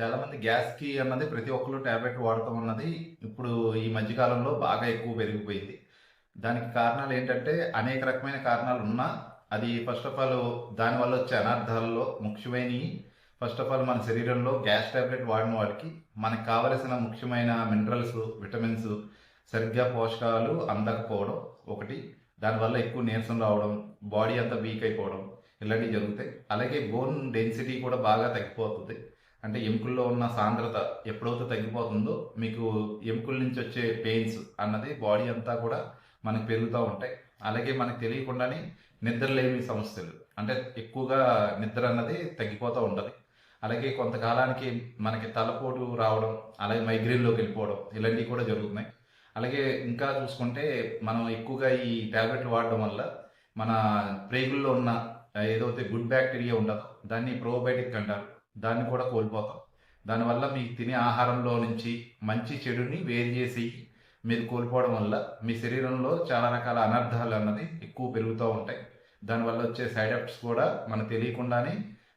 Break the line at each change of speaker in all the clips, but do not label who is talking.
చాలా మంది గ్యాస్కి అన్నది ప్రతి ఒక్కరు టాబ్లెట్ వాడటం అన్నది ఇప్పుడు ఈ మధ్యకాలంలో బాగా ఎక్కువ పెరిగిపోయింది. దానికి కారణాలు ఏంటంటే అనేక రకమైన కారణాలు ఉన్నా అది ఫస్ట్ ఆఫ్ ఆల్ దానివల్ల వచ్చే అనర్థాలలో ముఖ్యమైనవి. ఫస్ట్ ఆఫ్ ఆల్ మన శరీరంలో గ్యాస్ టాబ్లెట్ వాడిన వాడికి మనకు కావలసిన ముఖ్యమైన మినరల్స్ విటమిన్స్ సరిగ్గా పోషకాలు అందకపోవడం ఒకటి. దానివల్ల ఎక్కువ నీరసం రావడం బాడీ అంతా వీక్ అయిపోవడం ఇలాంటివి జరుగుతాయి. అలాగే బోన్ డెన్సిటీ కూడా బాగా తగ్గిపోతుంది. అంటే ఎముకల్లో ఉన్న సాంద్రత ఎప్పుడైతే తగ్గిపోతుందో మీకు ఎముకల నుంచి వచ్చే పెయిన్స్ అన్నది బాడీ అంతా కూడా మనకు పెరుగుతూ ఉంటాయి. అలాగే మనకు తెలియకుండానే నిద్రలేమి సమస్యలు. అంటే ఎక్కువగా నిద్ర అన్నది తగ్గిపోతూ ఉంటుంది. అలాగే కొంతకాలానికి మనకి తలపోటు రావడం అలాగే మైగ్రేన్లోకి వెళ్ళిపోవడం ఇలాంటివి కూడా జరుగుతున్నాయి. అలాగే ఇంకా చూసుకుంటే మనం ఎక్కువగా ఈ ట్యాబ్లెట్లు వాడడం వల్ల మన ప్రేగుల్లో ఉన్న ఏదైతే గుడ్ బ్యాక్టీరియా ఉండదు దాన్ని ప్రోబయోటిక్ అంటారు. దాన్ని కూడా కోల్పోతాం. దానివల్ల మీకు తినే ఆహారంలో నుంచి మంచి చెడుని వేరు చేసి మీరు కోల్పోవడం వల్ల మీ శరీరంలో చాలా రకాల అనర్థాలు అన్నది ఎక్కువ పెరుగుతూ ఉంటాయి. దానివల్ల వచ్చే సైడ్ ఎఫెక్ట్స్ కూడా మనకు తెలియకుండానే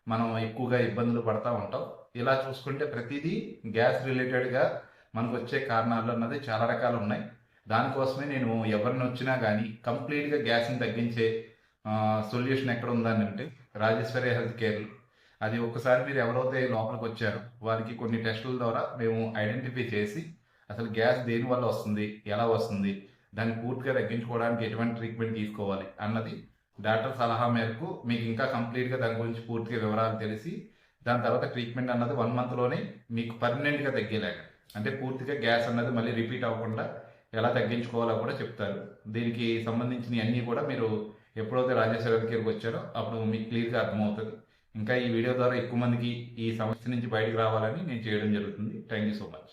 మనం ఎక్కువగా ఇబ్బందులు పడతా ఉంటాం. ఇలా చూసుకుంటే ప్రతిదీ గ్యాస్ రిలేటెడ్గా మనకు వచ్చే కారణాలు అన్నది చాలా రకాలు ఉన్నాయి. దానికోసమే నేను ఎవరిని వచ్చినా కానీ కంప్లీట్గా గ్యాస్ని తగ్గించే సొల్యూషన్ ఎక్కడ ఉందని అంటే రాజేశ్వరి హెల్త్ కేర్ అది ఒకసారి మీరు ఎవరైతే లోపలికి వచ్చారో. వారికి కొన్ని టెస్టుల ద్వారా మేము ఐడెంటిఫై చేసి అసలు గ్యాస్ దేని వల్ల వస్తుంది ఎలా వస్తుంది దాన్ని పూర్తిగా తగ్గించుకోవడానికి ఎటువంటి ట్రీట్మెంట్ తీసుకోవాలి అన్నది డాక్టర్ సలహా మేరకు మీకు ఇంకా కంప్లీట్గా దాని గురించి పూర్తిగా వివరాలు తెలిసి దాని తర్వాత ట్రీట్మెంట్ అన్నది వన్ మంత్లోనే మీకు పర్మనెంట్గా తగ్గేలాగా అంటే పూర్తిగా గ్యాస్ అన్నది మళ్ళీ రిపీట్ అవ్వకుండా ఎలా తగ్గించుకోవాలో కూడా చెప్తారు. దీనికి సంబంధించిన అన్నీ కూడా మీరు ఎప్పుడైతే రాజేశ్వర దగ్గరికి వచ్చారో అప్పుడు మీకు క్లియర్గా అర్థమవుతుంది. ఇంకా ఈ వీడియో ద్వారా ఎక్కువ మందికి ఈ సమస్య నుంచి బయటకు రావాలని నేను చేయడం జరుగుతుంది. Thank you so much